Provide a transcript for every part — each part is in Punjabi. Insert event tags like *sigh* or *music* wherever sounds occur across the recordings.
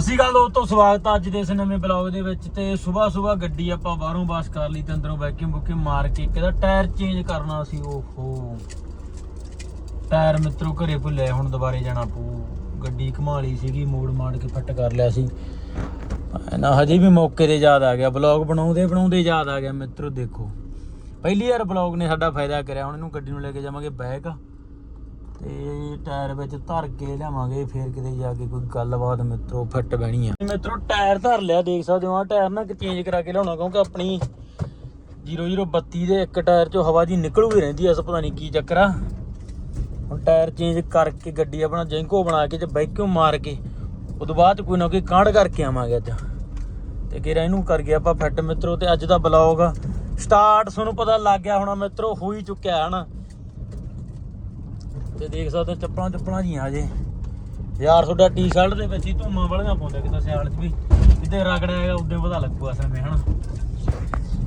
ਅਸੀਂ ਗੱਲ ਦੋਸਤੋ, ਸਵਾਗਤ ਆ ਅੱਜ ਦੇ ਇਸ ਨਵੇਂ ਬਲੌਗ ਦੇ ਵਿੱਚ ਤੇ ਸਵੇਰ ਸਵੇਰ ਗੱਡੀ ਆਪਾਂ ਬਾਹਰੋਂ ਬਾਸ ਕਰ ਲਈ ਤੇ ਅੰਦਰੋਂ ਵੈਕਿਊਮ ਬੁਕਿੰਗ ਮਾਰ ਕੇ ਇੱਕ ਇਹਦਾ ਟਾਇਰ ਚੇਂਜ ਕਰਨਾ ਸੀ, ਓਹੋ। ਟਾਇਰ ਮਿੱਤਰੋ ਘਰੇ ਭੁੱਲੇ ਹੁਣ ਦੁਬਾਰੇ ਜਾਣਾ ਪਊ। ਗੱਡੀ ਘੁਮਾ ਲਈ ਸੀਗੀ, ਮੋੜ ਮਾੜ ਕੇ ਫੱਟ ਕਰ ਲਿਆ ਸੀ। ਨਾ ਹਜੇ ਵੀ ਮੌਕੇ ਤੇ ਯਾਦ ਆ ਗਿਆ ਬਲੌਗ ਬਣਾਉਂਦੇ ਬਣਾਉਂਦੇ ਯਾਦ ਆ ਗਿਆ। ਮਿੱਤਰੋ ਦੇਖੋ, ਪਹਿਲੀ ਵਾਰ ਬਲੌਗ ਨੇ ਸਾਡਾ ਫਾਇਦਾ ਕਰਿਆ, ਹੁਣ ਇਹਨੂੰ ਗੱਡੀ ਨੂੰ ਲੈ ਕੇ ਜਾਵਾਂਗੇ ਬੈਕ ਤੇ ਟਾਇਰ ਵਿੱਚ ਧਰ ਕੇ ਲਿਆਵਾਂਗੇ, ਫੇਰ ਕਿਤੇ ਜਾ ਕੇ ਕੋਈ ਗੱਲਬਾਤ ਮਿੱਤਰੋ ਫਿੱਟ ਬਹਿਣੀ ਆ। ਮਿੱਤਰੋ, ਟਾਇਰ ਧਰ ਲਿਆ, ਦੇਖ ਸਕਦੇ ਹੋ ਆ ਟਾਇਰ ਨਾ ਚੇਂਜ ਕਰਾ ਕੇ ਲਿਆਉਣਾ, ਕਿਉਂਕਿ ਆਪਣੀ 0032 ਦੇ ਇੱਕ ਟਾਇਰ ਚੋਂ ਹਵਾ ਜੀ ਨਿਕਲੂਗੀ ਰਹਿੰਦੀ ਐ ਅਸ ਪਤਾ ਨਹੀਂ ਕੀ ਚੱਕਰ ਆ। ਹੁਣ ਟਾਇਰ ਚੇਂਜ ਕਰਕੇ ਗੱਡੀ ਆਪਣਾ ਜੈਂਕੋ ਬਣਾ ਕੇ ਤੇ ਵੈਕਿਊਮ ਮਾਰ ਕੇ, ਉਦੋਂ ਬਾਅਦ ਕੋਈ ਨਾ ਕੋਈ ਕਾਂਡ ਕਰਕੇ ਆਵਾਂਗੇ ਅੱਜ। ਤੇ ਕਿਰਾ ਇਹਨੂੰ ਕਰ ਗਿਆ ਆਪਾਂ ਫਿੱਟ ਮਿੱਤਰੋ, ਤੇ ਅੱਜ ਦਾ ਬਲੌਗ ਸਟਾਰਟ, ਤੁਹਾਨੂੰ ਪਤਾ ਲੱਗ ਗਿਆ ਹੋਣਾ ਮਿੱਤਰੋ, ਹੋ ਹੀ ਚੁੱਕਿਆ ਹਨ ਤੇ ਦੇਖ ਸਕਦੇ ਹੋ ਚੱਪਲਾਂ ਚੱਪਲਾਂ ਜੀਆਂ ਜੇ ਯਾਰ ਤੁਹਾਡਾ ਟੀ-ਸ਼ਰਟ ਦੇ ਵਿੱਚ ਹੀ ਧੂਮਾਂ ਵਾਲੀਆਂ ਪਾਉਂਦੇ ਕਿਤੇ ਸਿਆਲ 'ਚ ਵੀ। ਕਿਤੇ ਰਗੜਿਆ ਹੈਗਾ ਉਦੋਂ ਪਤਾ ਲੱਗੂ ਅਸਲ ਵਿੱਚ ਹਨਾ।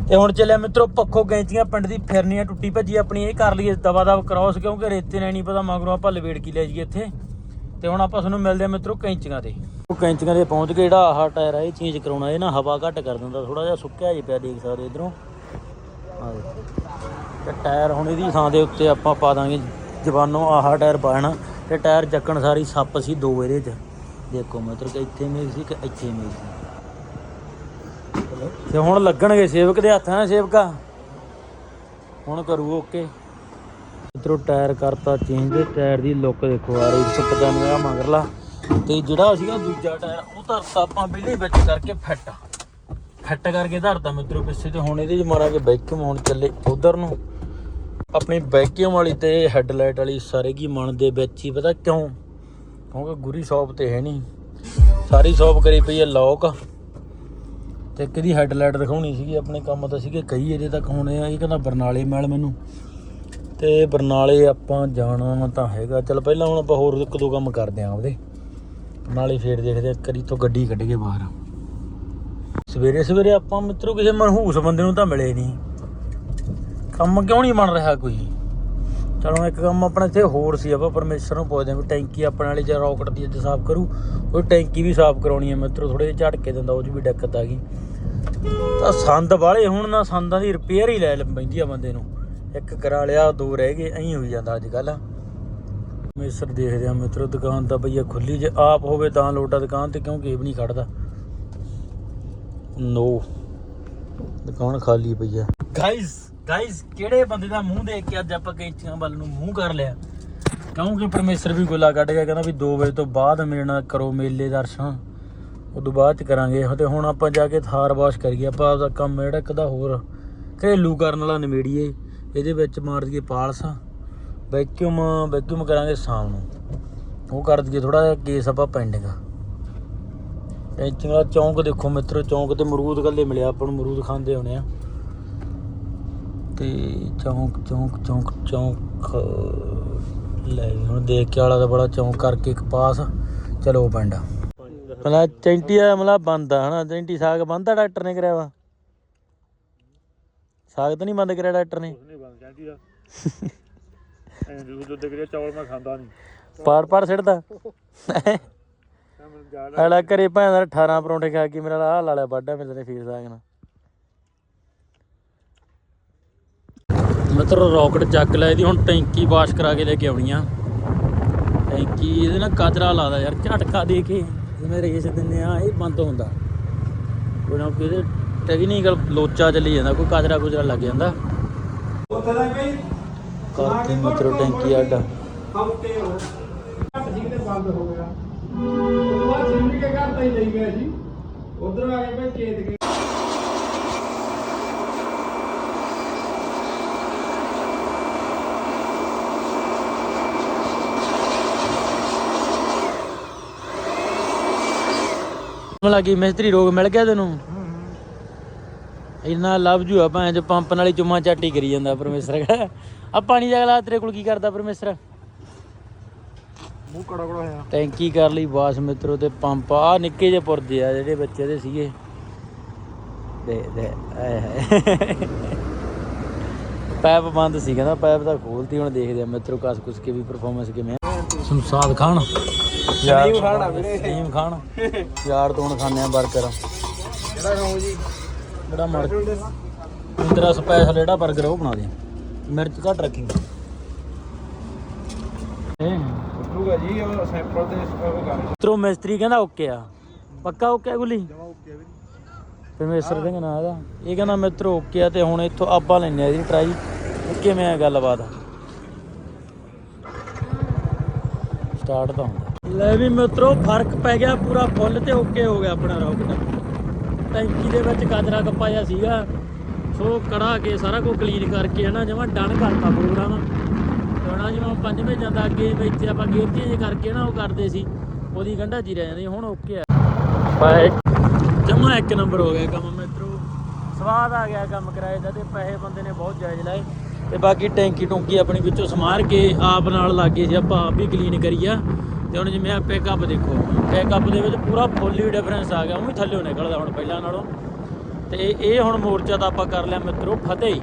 ਤੇ ਹੁਣ ਚੱਲਿਆ ਮਿੱਤਰੋ, ਪੱਖੋ ਕੈਂਚੀਆਂ ਪਿੰਡ ਦੀ ਫਿਰਨੀਆਂ ਟੁੱਟੀ ਭੱਜੀ ਆਪਣੀ, ਇਹ ਕਰ ਲਈਏ ਦਵਾ ਦਵ ਕ੍ਰਾਸ ਕਿਉਂਕਿ ਰੇਤੇ ਨੇ ਨਹੀਂ ਪਤਾ, ਮਗਰੋਂ ਆਪਾਂ ਲਵੇੜ ਕੀ ਲੈ ਜਾਈਏ ਇੱਥੇ। ਤੇ ਹੁਣ ਆਪਾਂ ਤੁਹਾਨੂੰ ਮਿਲਦੇ ਆ ਮਿੱਤਰੋ ਕੈਂਚੀਆਂ ਤੇ। ਉਹ ਕੈਂਚੀਆਂ 'ਤੇ ਪਹੁੰਚ ਕੇ ਜਿਹੜਾ ਆਹ ਟਾਇਰ ਆ, ਇਹ ਚੇਂਜ ਕਰਾਉਣਾ, ਇਹ ਨਾ ਹਵਾ ਘੱਟ ਕਰ ਦਿੰਦਾ ਥੋੜਾ ਜਿਹਾ ਸੁੱਕਿਆ ਜਿਹਾ ਪਿਆ, ਦੇਖ ਸਕਦੇ ਇਧਰੋਂ। ਆ ਤੇ ਟਾਇਰ ਹੁਣ ਇਹਦੀ ਥਾਂ ਦੇ ਉੱਤੇ ਆਪਾਂ ਪਾ ਦਾਂਗੇ। ਜਵਾਨੋ, ਆਹ ਟਾਇਰ ਪਾਣਾ ਤੇ ਟਾਇਰ ਚੱਕਣ ਸਾਰੀ ਸੱਪ ਸੀ ਦੋ ਇਹਦੇ 'ਚ। ਦੇਖੋ ਮਤਲਬ ਕਿ ਇੱਥੇ ਮੇਲ ਸੀ ਕਿ ਇੱਥੇ ਮੇਲ ਸੀ। ਤੇ ਹੁਣ ਲੱਗਣਗੇ ਸੇਵਕ ਦੇ ਹੱਥ ਨਾਲ ਸੇਵਕਾ? ਹੁਣ ਕਰੂ ਓਕੇ। ਇਧਰੋਂ ਟਾਇਰ ਕਰਤਾ ਚੇਂਜ ਟਾਇਰ ਦੀ ਲੁੱਕ ਦੇਖੋ ਯਾਰ 195 ਆ ਮਗਰਲਾ। ਤੇ ਜਿਹੜਾ ਸੀਗਾ ਦੂਜਾ ਟਾਇਰ, ਉਹ ਧਰਤਾ ਆਪਾਂ ਪਹਿਲੇ ਵਿੱਚ ਕਰਕੇ ਫਿੱਟ ਫਿੱਟ ਕਰਕੇ ਧਰਤਾ ਮਿੱਤਰੋ, ਪਿੱਛੇ ਤੇ ਹੁਣ ਇਹਦੇ ਚ ਮਾਰਾਂਗੇ ਵੈਕਿਊਮ ਹੁਣ ਚੱਲੇ ਉਧਰ ਨੂੰ। ਆਪਣੀ ਵੈਕਿਊਮ ਵਾਲੀ ਤੇ ਹੈੱਡਲਾਈਟ ਵਾਲੀ ਸਾਰੇ ਕੀ ਮਨ ਦੇ ਵਿੱਚ ਹੀ, ਪਤਾ ਕਿਉਂ? ਕਿਉਂਕਿ ਗੁਰੀ ਸ਼ਾਪ ਤੇ ਹੈ ਨਹੀਂ। ਸਾਰੀ ਸ਼ਾਪ ਕਰੀ ਪਈ ਹੈ ਲੋਕ ਤੇ ਇੱਕ ਦੀ ਹੈਡਲਾਈਟ ਦਿਖਾਉਣੀ ਸੀਗੀ, ਆਪਣੇ ਕੰਮ ਤਾਂ ਸੀਗੇ ਕਈ ਇਹਦੇ ਤੱਕ ਹੋਣੇ ਆ। ਇਹ ਕਹਿੰਦਾ ਬਰਨਾਲੇ ਮੈਲ ਮੈਨੂੰ। ਤੇ ਬਰਨਾਲੇ ਆਪਾਂ ਜਾਣਾ ਤਾਂ ਹੈਗਾ। ਚਲ ਪਹਿਲਾਂ ਹੁਣ ਆਪਾਂ ਹੋਰ ਇੱਕ ਦੋ ਕੰਮ ਕਰਦੇ ਆਂ ਆਪਦੇ। ਬਰਨਾਲੇ ਫੇਰ ਦੇਖਦੇ ਆ ਕਰੀ ਤੋਂ ਗੱਡੀ ਕੱਢ ਕੇ ਬਾਹਰ। ਸਵੇਰੇ ਸਵੇਰੇ ਆਪਾਂ ਮਿੱਤਰੋ ਕਿਸੇ ਮਨਹੂਸ ਬੰਦੇ ਨੂੰ ਤਾਂ ਮਿਲੇ ਨਹੀਂ। ਕੰਮ ਕਿਉਂ ਨਹੀਂ ਬਣ ਰਿਹਾ ਕੋਈ? ਚਲੋ ਇੱਕ ਕੰਮ ਆਪਣਾ ਇੱਥੇ ਹੋਰ ਸੀ, ਆਪਾਂ ਪਰਮੇਸ਼ਰ ਨੂੰ ਪੁੱਛਦੇ ਆਂ ਵੀ ਟੈਂਕੀ ਆਪਣੇ ਵਾਲੀ ਜੇ ਰੌਕਟ ਦੀ ਅੱਜ ਸਾਫ਼ ਕਰੂ। ਉਹ ਟੈਂਕੀ ਵੀ ਸਾਫ਼ ਕਰਾਉਣੀ ਹੈ ਮਿੱਤਰੋ ਥੋੜੇ ਜਿਹੇ ਝਟਕੇ ਦਿੰਦਾ, ਉਹ 'ਚ ਵੀ ਦਿੱਕਤ ਆ ਗਈ। ਤਾਂ ਸੰਦ ਵਾਲੇ ਹੁਣ ਨਾ ਸੰਦਾਂ ਦੀ ਰਿਪੇਅਰ ਹੀ ਲੈ ਪੈਂਦੀ ਆ ਬੰਦੇ ਨੂੰ। ਇੱਕ ਕਰਾ ਲਿਆ, ਦੋ ਰਹਿ ਗਏ, ਐਂ ਹੋਈ ਜਾਂਦਾ ਅੱਜ ਕੱਲ ਮਿਸਰ ਦੇਖਦੇ ਆ ਮਿੱਤਰੋ, ਦੁਕਾਨ ਤਾਂ ਭਈਆ ਖੁੱਲੀ ਜੇ ਆਪ ਹੋਵੇ ਤਾਂ ਲੋਟਾ ਦੁਕਾਨ ਤੇ ਕਿਉਂ ਗੇਬ ਨਹੀਂ ਖੜਦਾ? ਨੋ। ਦੁਕਾਨ ਖਾਲੀ ਪਈ ਆ। ਗਾਇਸ ਗਾਇਸ ਕਿਹੜੇ ਬੰਦੇ ਦਾ ਮੂੰਹ ਦੇਖ ਕੇ ਅੱਜ ਆਪਾਂ ਕੈਂਚੀਆਂ ਵੱਲ ਨੂੰ ਮੂੰਹ ਕਰ ਲਿਆ? ਕਿਉਂਕਿ ਪਰਮੇਸ਼ਰ ਵੀ ਗੋਲਾ ਕੱਢ ਗਿਆ, ਕਹਿੰਦਾ ਵੀ 2 ਵਜੇ ਤੋਂ ਬਾਅਦ ਮੇਰੇ ਨਾਲ ਕਰੋ ਮੇਲੇ ਦਰਸ਼ਨ। ਉਦੋਂ ਬਾਅਦ ਚ ਕਰਾਂਗੇ। ਤੇ ਹੁਣ ਆਪਾਂ ਜਾ ਕੇ ਥਾਰ ਵਾਸ਼ ਕਰੀਏ। ਆਪਾਂ ਆਪਦਾ ਕੰਮ ਜਿਹੜਾ ਕਦਾ ਹੋਰ ਘਰੇਲੂ ਕਰਨ ਵਾਲਾ ਨਿਬੇੜੀਏ। ਇਹਦੇ ਵਿੱਚ ਮਾਰ ਦਈਏ ਪਾਲਸ। ਵੈਕਿਊਮ ਵੈਕਿਊਮ ਕਰਾਂਗੇ ਸ਼ਾਮ ਨੂੰ। ਉਹ ਕਰ ਦਈਏ ਥੋੜਾ ਜਿਹਾ ਕੇਸ ਆਪਾਂ ਪੈਂਡਿੰਗ ਟੈਂਸ਼ਨ ਵਾਲਾ ਚੌਂਕ ਦੇਖੋ ਮਿੱਤਰੋ, ਚੌਂਕ ਤੇ ਮਰੂਦ ਗੱਲੇ ਮਿਲਿਆ, ਆਪਾਂ ਨੂੰ ਮਰੂਦ ਖਾਂਦੇ ਹੋਣੇ ਆ। ਤੇ ਚੌਂਕ ਚੌਂਕ ਚੌਂਕ ਚੌਂਕ ਲੈ ਵੀ ਹੁਣ ਦੇਖ ਕੇ ਵਾਲਾ ਦਾ ਬੜਾ ਚੌਂਕ ਕਰਕੇ ਇੱਕ ਪਾਸ ਚਲੋ ਪਿੰਡ ਮਲਾ ਚੈਂਟੀ ਆ ਮਲਾ ਬੰਦ ਆ ਹਨਾ? ਚੈਂਟੀ ਸਾਗ ਬੰਦ ਆ ਡਾਕਟਰ ਨੇ ਕਰਿਆ ਵਾ? ਸਾਗ ਤਾਂ ਨਹੀਂ ਬੰਦ ਕਰਿਆ ਡਾਕਟਰ ਨੇ? ਨਹੀਂ ਬੰਦ ਕਹਿੰਦੀ ਦਾ। ਐਂ ਜੂ ਦੁੱਧ ਕਰਿਆ ਚੌਲ ਮੈਂ ਖਾਂਦਾ ਨਹੀਂ। ਪਾਰ ਪਾਰ ਸਿੱਟਦਾ। ਮੈਂ ਮੈਨੂੰ ਘਰੇ ਭਾਂ ਦਾ 18 ਪਰੌਂਠੇ ਖਾ ਕੇ ਮੇਰਾ ਆਹ ਲਾਲਿਆ ਬਾਡਾ ਮੇਰੇ ਨੇ ਫੀਸ ਸਾਗ ਨਾਲ। ਮਿੱਤਰੋ, ਰੌਕਟ ਚੱਕ ਲਿਆ ਇਹਦੀ, ਹੁਣ ਟੈਂਕੀ ਵਾਸ਼ ਕਰਾ ਕੇ ਲੈ ਕੇ ਆਉਣੀ ਆ। ਟੈਂਕੀ ਇਹਦੇ ਨਾਲ ਕਚਰਾ ਲਾਦਾ ਯਾਰ, ਝਟਕਾ ਦੇ ਕੇ ਜਿਵੇਂ ਰੇਸ ਦਿੰਦੇ ਆ, ਇਹ ਬੰਦ ਹੁੰਦਾ। ਕੋਈ ਨਾ ਕੋਈ ਟੈਕਨੀਕਲ ਲੋਚਾ ਚੱਲੀ ਜਾਂਦਾ, ਕੋਈ ਕਚਰਾ ਕੁਜਰਾ ਲੱਗ ਜਾਂਦਾ। ਕਰਤੀ ਮਿੱਤਰੋ, ਟੈਂਕੀ ਅੱਡ। ਹਫ਼ਤੇ ਹੋ ਘੱਟ ਸੀ ਤੇ ਬੰਦ ਹੋ ਗਿਆ ਉਹ ਬਾਅਦ ਕੇ ਘਰ ਤਾਂ ਹੀ ਲਈ ਗਿਆ ਸੀ ਉਧਰ ਆ ਕੇ ਭਾਈ ਚੇਤ ਕੇ ਮਲਾ ਕੀ ਮਿਸਤਰੀ ਰੋਗ ਮਿਲ ਗਿਆ ਤੈਨੂੰ? ਇੰਨਾ ਲੱਭ ਜੂ ਆ ਭਾਂ ਜੋ ਪੰਪ ਨਾਲ ਹੀ ਚੁੰਮਾ ਚਾਟੀ ਕਰੀ ਜਾਂਦਾ ਪਰਮੇਸ਼ਰ। ਆ ਪਾਣੀ ਦਾ ਗਲਾ ਤੇਰੇ ਕੋਲ ਕੀ ਕਰਦਾ ਪਰਮੇਸ਼ਰ? ਮੂੰਹ ਕੜਾ ਕੜਾ ਹੋਇਆ। ਟੈਂਕੀ ਕਰ ਲਈ ਬਾਸ ਮਿੱਤਰੋ ਤੇ ਪੰਪ। ਆ ਨਿੱਕੇ ਜਿਹੇ ਪੁਰਦੇ ਆ ਜਿਹੜੇ ਬੱਚੇ ਦੇ ਸੀਗੇ। ਦੇ ਦੇ ਆਏ ਹਾਏ। ਪੈਪ ਬੰਦ ਸੀ ਕਹਿੰਦਾ ਪੈਪ ਤਾਂ ਖੋਲਤੀ ਹੁਣ ਦੇਖਦੇ ਆ ਮਿੱਤਰੋ ਕਸ ਕੁਸ ਕੇ ਵੀ ਪਰਫਾਰਮੈਂਸ ਕਿਵੇਂ ਆ। ਖਾਨ ਯਾਰ ਖਾਣਾ ਵੀਰੇ। ਸਲੀਮ ਖਾਨ *laughs* ਯਾਰ ਤੋਂ ਖਾਣੇ ਆ 버ਗਰ ਕਿਹੜਾ ਖਾਓ ਜੀ? ਜਿਹੜਾ ਮਰ ਤੇਰਾ ਸਪੈਸ਼ਲ ਜਿਹੜਾ 버ਗਰ ਉਹ ਬਣਾ ਦੇ। ਮਿਰਚ ਘੱਟ ਰੱਖੀ। ਇਹ। ਉੱਠੂਗਾ ਜੀ ਉਹ ਸੈਂਪਲ ਤੇ ਉਹ ਕਰ। ਮਿੱਤਰੋ ਮਿਸਤਰੀ ਕਹਿੰਦਾ ਓਕੇ ਆ। ਪੱਕਾ ਓਕੇ ਗੁੱਲੀ? ਜਮਾ ਓਕੇ ਵੀ ਪਰਮੇਸ਼ਰ ਸਿੰਘ ਨਾਂ ਇਹਦਾ। ਇਹ ਕਹਿੰਦਾ ਮਿੱਤਰੋ ਓਕੇ ਆ ਤੇ ਹੁਣ ਇੱਥੋਂ ਆਪਾਂ ਲੈਨੇ ਆ ਇਹਦੀ ਟਰਾਈ ਕਿਵੇਂ ਆ ਗੱਲਬਾਤ। ਸਟਾਰਟ ਤਾਂ ਲੈ ਵੀ ਮਿੱਤਰੋ, ਫ਼ਰਕ ਪੈ ਗਿਆ ਪੂਰਾ ਫੁੱਲ ਤੇ ਓਕੇ ਹੋ ਗਿਆ ਆਪਣਾ ਰੌਕਟ ਟੈਂਕੀ ਦੇ ਵਿੱਚ ਕਾਜਰਾ ਕੱਪਾ ਜਿਹਾ ਸੀਗਾ। ਸੋ ਕੜਾ ਕੇ ਸਾਰਾ ਕੁਝ ਕਲੀਨ ਕਰਕੇ ਹਨਾ, ਜਮਾ ਡਨ ਕਰਤਾ ਪ੍ਰੋਗਰਾਮ ਹੋਣਾ ਜਿਵੇਂ ਪੰਜਵੇਂ ਜਾਂਦਾ ਅੱਗੇ ਵਿੱਚ ਆਪਾਂ ਗੇਅਰ ਚੇਂਜ ਕਰਕੇ ਨਾ ਉਹ ਕਰਦੇ ਸੀ। ਉਹਦੀ ਗੰਢਾ ਜੀ ਰਹਿ ਜਾਂਦੀ, ਹੁਣ ਓਕੇ ਆ। ਬਾਏ ਜਮਾ ਇੱਕ ਨੰਬਰ ਹੋ ਗਿਆ ਕੰਮ ਮਿੱਤਰੋ। ਸਵਾਦ ਆ ਗਿਆ ਕੰਮ ਕਰਾਏ ਦਾ ਤੇ ਪੈਸੇ ਬੰਦੇ ਨੇ ਬਹੁਤ ਜਾਇਜ਼ ਲਾਏ। ਤੇ ਬਾਕੀ ਟੈਂਕੀ ਟੁੰਕੀ ਆਪਣੀ ਵਿੱਚੋਂ ਸਮਾਰ ਕੇ ਆਪ ਨਾਲ ਲੱਗੇ ਸੀ ਆਪਾਂ ਆਪ ਵੀ ਕਲੀਨ ਕਰੀਆ ਤੇ ਹੁਣ ਜਿਵੇਂ ਆ ਪਿਕਅਪ ਦੇਖੋ ਪਿਕਅਪ ਦੇ ਵਿੱਚ ਪੂਰਾ ਫੁੱਲ ਡਿਫਰੈਂਸ ਆ ਗਿਆ, ਉਹ ਵੀ ਥੱਲੇ ਨਿਕਲਦਾ ਹੁਣ ਪਹਿਲਾਂ ਨਾਲੋਂ। ਤੇ ਇਹ ਹੁਣ ਮੋਰਚਾ ਤਾਂ ਆਪਾਂ ਕਰ ਲਿਆ ਮਿੱਤਰੋ, ਫਤਿਹ